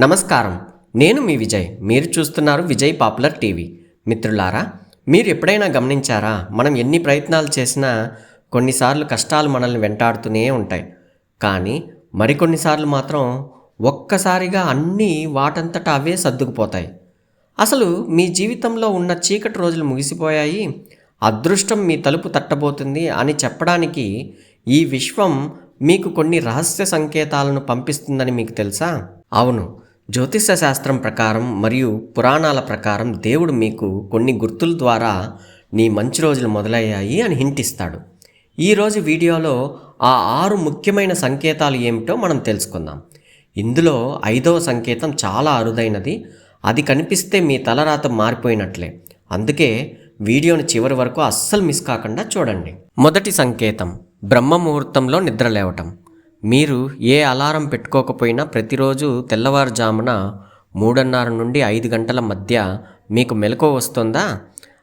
నమస్కారం. నేను మీ విజయ్. మీరు చూస్తున్నారు విజయ్ పాపులర్ టీవీ. మిత్రులారా మీరు ఎప్పుడైనా గమనించారా? మనం ఎన్ని ప్రయత్నాలు చేసినా కొన్నిసార్లు కష్టాలు మనల్ని వెంటాడుతూనే ఉంటాయి. కానీ మరికొన్నిసార్లు మాత్రం ఒక్కసారిగా అన్నీ వాటంతట అవే సర్దుకుపోతాయి. అసలు మీ జీవితంలో ఉన్న చీకటి రోజులు ముగిసిపోయాయి? అదృష్టం మీ తలుపు తట్టబోతుంది అని చెప్పడానికి ఈ విశ్వం మీకు కొన్ని రహస్య సంకేతాలను పంపిస్తుందని మీకు తెలుసా? అవును జ్యోతిష శాస్త్రం ప్రకారం మరియు పురాణాల ప్రకారం దేవుడు మీకు కొన్ని గుర్తుల ద్వారా నీ మంచి రోజులు మొదలయ్యాయి అని హింటిస్తాడు ఈరోజు వీడియోలో ఆ ఆరు ముఖ్యమైన సంకేతాలు ఏమిటో మనం తెలుసుకుందాం. ఇందులో ఐదవ సంకేతం చాలా అరుదైనది. అది కనిపిస్తే మీ తలరాత మారిపోయినట్లే. అందుకే వీడియోని చివరి వరకు అస్సలు మిస్ కాకుండా చూడండి. మొదటి సంకేతం బ్రహ్మ ముహూర్తంలో నిద్ర లేవటం. మీరు ఏ అలారం పెట్టుకోకపోయినా ప్రతిరోజు తెల్లవారుజామున మూడున్నర నుండి ఐదు గంటల మధ్య మీకు మెలకువ వస్తుందా?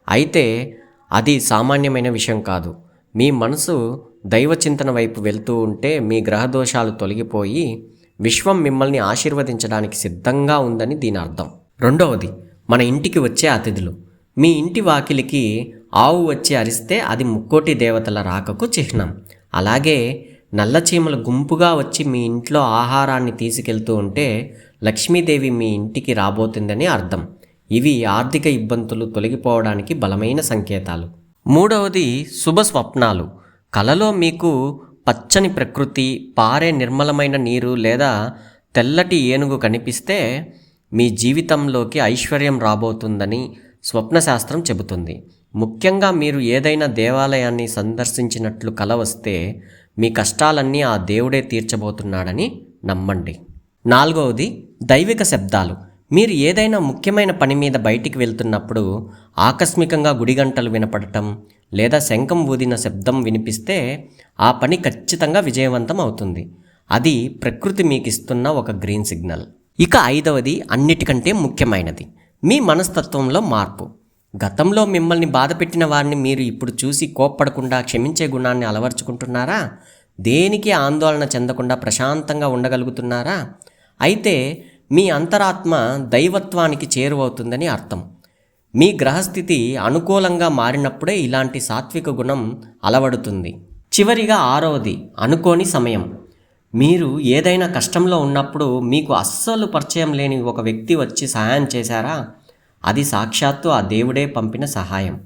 అయితే అది సామాన్యమైన విషయం కాదు. మీ మనసు దైవ చింతన వైపు వెళ్తూ ఉంటే మీ గ్రహదోషాలు తొలగిపోయి విశ్వం మిమ్మల్ని ఆశీర్వదించడానికి సిద్ధంగా ఉందని దీని అర్థం. రెండవది మన ఇంటికి వచ్చే అతిథులు. మీ ఇంటి వాకిలికి ఆవు వచ్చి అరిస్తే అది ముక్కోటి దేవతల రాకకు చిహ్నం. అలాగే నల్లచీమలు గుంపుగా వచ్చి మీ ఇంట్లో ఆహారాన్ని తీసుకెళ్తూ ఉంటే లక్ష్మీదేవి మీ ఇంటికి రాబోతుందని అర్థం. ఇవి ఆర్థిక ఇబ్బందులు తొలగిపోవడానికి బలమైన సంకేతాలు. మూడవది శుభ స్వప్నాలు. కలలో మీకు పచ్చని ప్రకృతి పారే నిర్మలమైన నీరు లేదా తెల్లటి ఏనుగు కనిపిస్తే మీ జీవితంలోకి ఐశ్వర్యం రాబోతుందని స్వప్నశాస్త్రం చెబుతుంది. ముఖ్యంగా మీరు ఏదైనా దేవాలయాన్ని సందర్శించినట్లు కల వస్తే మీ కష్టాలన్నీ ఆ దేవుడే తీర్చబోతున్నాడని నమ్మండి. నాలుగవది దైవిక శబ్దాలు. మీరు ఏదైనా ముఖ్యమైన పని మీద బయటికి వెళ్తున్నప్పుడు ఆకస్మికంగా గుడిగంటలు వినపడటం లేదా శంఖం ఊదిన శబ్దం వినిపిస్తే ఆ పని ఖచ్చితంగా విజయవంతం అవుతుంది. అది ప్రకృతి మీకు ఇస్తున్న ఒక గ్రీన్ సిగ్నల్. ఇక ఐదవది అన్నిటికంటే ముఖ్యమైనది. మీ మనస్తత్వంలో మార్పు. గతంలో మిమ్మల్ని బాధపెట్టిన వారిని మీరు ఇప్పుడు చూసి కోప్పడకుండా క్షమించే గుణాన్ని అలవర్చుకుంటున్నారా? దేనికి ఆందోళన చెందకుండా ప్రశాంతంగా ఉండగలుగుతున్నారా? అయితే మీ అంతరాత్మ దైవత్వానికి చేరువవుతుందని అర్థం. మీ గ్రహస్థితి అనుకూలంగా మారినప్పుడే ఇలాంటి సాత్విక గుణం అలవడుతుంది. చివరిగా ఆరవది అనుకోని సమయం. మీరు ఏదైనా కష్టంలో ఉన్నప్పుడు మీకు అస్సలు పరిచయం లేని ఒక వ్యక్తి వచ్చి సహాయం చేశారా? అది సాక్షాత్తు ఆ దేవుడే పంపిన సహాయం.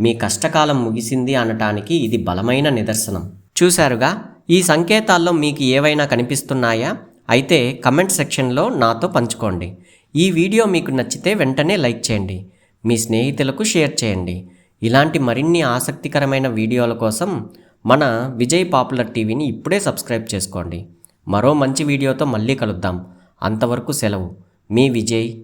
మీ కష్టకాలం ముగిసింది అనటానికి ఇది బలమైన నిదర్శనం. చూశారుగా? ఈ సంకేతాల్లో మీకు ఏవైనా కనిపిస్తున్నాయా? అయితే కమెంట్ సెక్షన్లో నాతో పంచుకోండి. ఈ వీడియో మీకు నచ్చితే వెంటనే లైక్ చేయండి. మీ స్నేహితులకు షేర్ చేయండి. ఇలాంటి మరిన్ని ఆసక్తికరమైన వీడియోల కోసం మన విజయ్ పాపులర్ టీవీని ఇప్పుడే సబ్స్క్రైబ్ చేసుకోండి. మరో మంచి వీడియోతో మళ్ళీ కలుద్దాం. అంతవరకు సెలవు. మీ విజయ్.